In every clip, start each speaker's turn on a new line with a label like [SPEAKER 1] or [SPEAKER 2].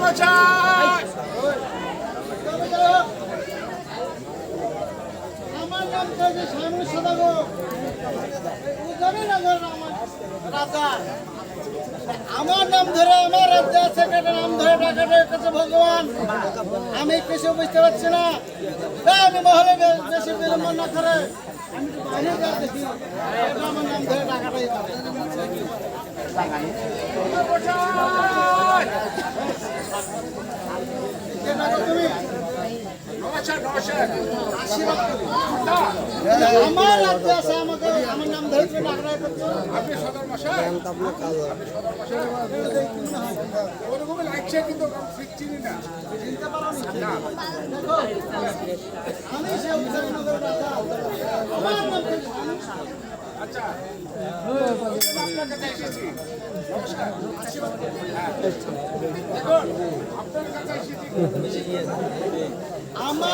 [SPEAKER 1] মশাই
[SPEAKER 2] আমার নাম হচ্ছে স্বামী সদাগর। নগর আমার রাজা আমার নাম ধরে, আমার রাজ্য সেক্রেটারি নাম ধরে ডাকাটা কাছে ভগবান। আমি কিছু বুঝতে পারছি না। আমি মহলে বে- বেশি বিলম্ব না করে। আমি আমার নাম ধরে ডাকাটাই পারে কে ডাকো তুমি
[SPEAKER 1] নমস্কার নমস্কার
[SPEAKER 2] আশীর্বাদ করি। আমার রাজ্য আছে আমাকে আমার নাম ধরে তুমি ডাকাটাই করছ।
[SPEAKER 1] আপনি সদর মশাই? লাগছে কিন্তু ঠিক চিনি না।
[SPEAKER 2] চিনতে পারো না? দেখো আমি সে উত্তরনগর রাজা আমার নাম কি?
[SPEAKER 1] আচ্ছা। আপনার কাছে এসেছি।
[SPEAKER 2] তুমি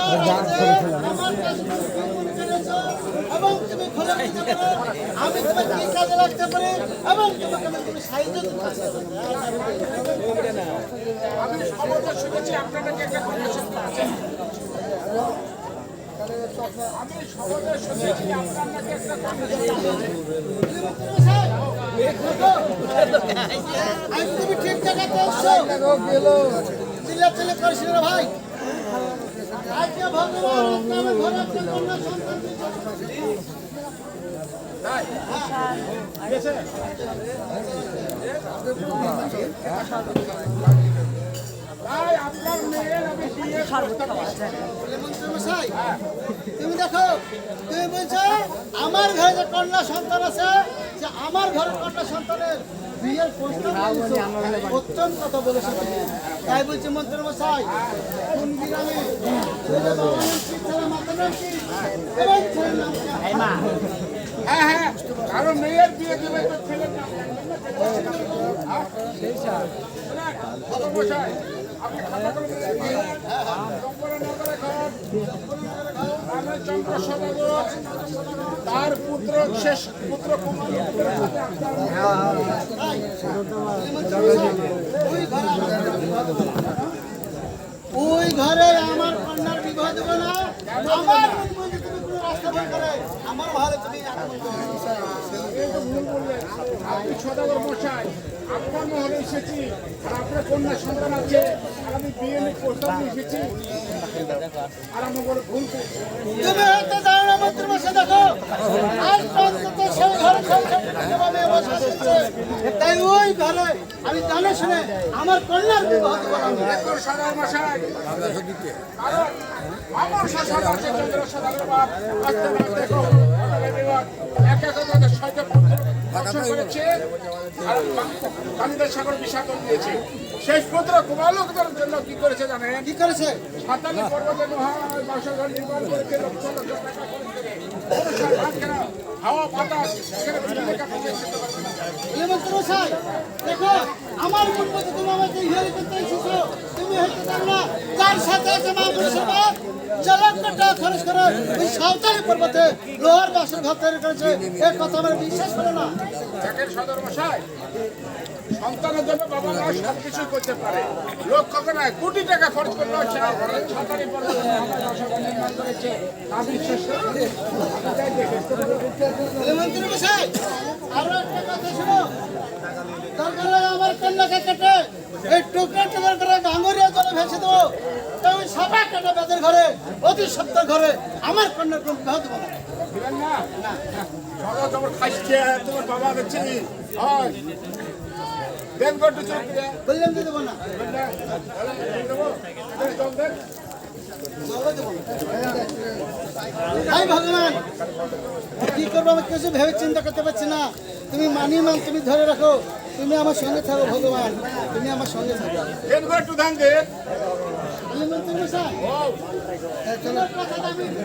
[SPEAKER 2] এবং তুমি খোঁজা দিতে পারো আমি তোমার কি কাজে লাগতে পারি এবং তোমাকে আমি তুমি সাহায্য দিতে
[SPEAKER 1] আমি খবরটা শুনেছি আপনার নাকি একটা কন্ডিশন আছে আমি খবরটা শুনেছি আপনার নাকি একটা
[SPEAKER 2] আমি তুমি ঠিক জায়গাতে চিল্লা চিল্লা করিস না ভাই। তুমি দেখো তুমি বলছো আমার ঘরে যে কন্যা সন্তান আছে যে আমার ঘরে কন্যা সন্তানের বিয়ের প্রস্তাব। উত্তম কথা বলেছ তাই বলছি মন্ত্রী মশাই কোন ছেলে ছেলে কি?
[SPEAKER 1] হ্যাঁ হ্যাঁ কারণ মেয়ের বিয়ে দেবে তো মশাই, আপনি খাতা করে তার পুত্র শেষ পুত্র
[SPEAKER 2] ওই ঘরে আমার কন্যার বিবাহ দেবো না। আমার আমার আমার।
[SPEAKER 1] আপনি সদাগর মশাই আপনার মহলে এসেছি আর আপনার কন্যা সন্তান আছে আর আমি বিয়ে প্রস্তাব এসেছি আর আমি বলে ভুল
[SPEAKER 2] দেখো তাই আমি জানে শুনে আমার কন্যার বিবাহ
[SPEAKER 1] আমার সাগর বিসর্জন দিয়েছে শেষ পুত্র কুমালোকদের জন্য কি করেছে জানেন
[SPEAKER 2] কি করেছে
[SPEAKER 1] সাতালি পর্বতে করেছে লক্ষ লক্ষ টাকা খরচ হাওয়া বাতাস এখানে বিজলি কাপড় দিয়ে খেতে পারবে না।
[SPEAKER 2] বলে মন্ত্রী মশাই দেখো আমার মন মধ্যে তুমি আমাকে করতে এসেছ তুমি হয়তো জানো না যার সাথে আছে সমাজ যে লক্ষ টাকা খরচ করে। ওই সাঁওতালি লোহার বাসন ঘর তৈরি করেছে। এ কথা আমার বিশ্বাস করো না।
[SPEAKER 1] সন্তানের জন্য বাবা মা সব কিছু করতে পারে। লক্ষ করে কোটি টাকা খরচ করলেও সাঁতারি পর্বতে মহান বাসঘর নির্মাণ করেছে তা বিশ্বাস করি। আমি তাই দেখেছি।
[SPEAKER 2] বলে মন্ত্রী মশাই আরও একটা কথা শোনো। দরকার আমার কন্যাকে কেটে এই টুকরা টুকরা করে গাঙ্গুরিয়া জলে ভেসে দেবো। তো সাপা কেটে বেদের ঘরে অতি সত্তর ঘরে আমার কন্যার কোন বিবাহ দেবো না।
[SPEAKER 1] তোমার বাবা দেখছি। দেন
[SPEAKER 2] বললাম দেবো না হাই ভগবান কি করব? আমি কিছু ভেবে চিন্তা করতে পারছি না। তুমি মানি মান তুমি ধরে রাখো। তুমি আমার সঙ্গে থাকো ভগবান। তুমি আমার সঙ্গে থাকো।
[SPEAKER 1] দেন গট্টু ধান দে।
[SPEAKER 2] বললাম, মন্ত্রী মশাই, তোমার কথাটা আমি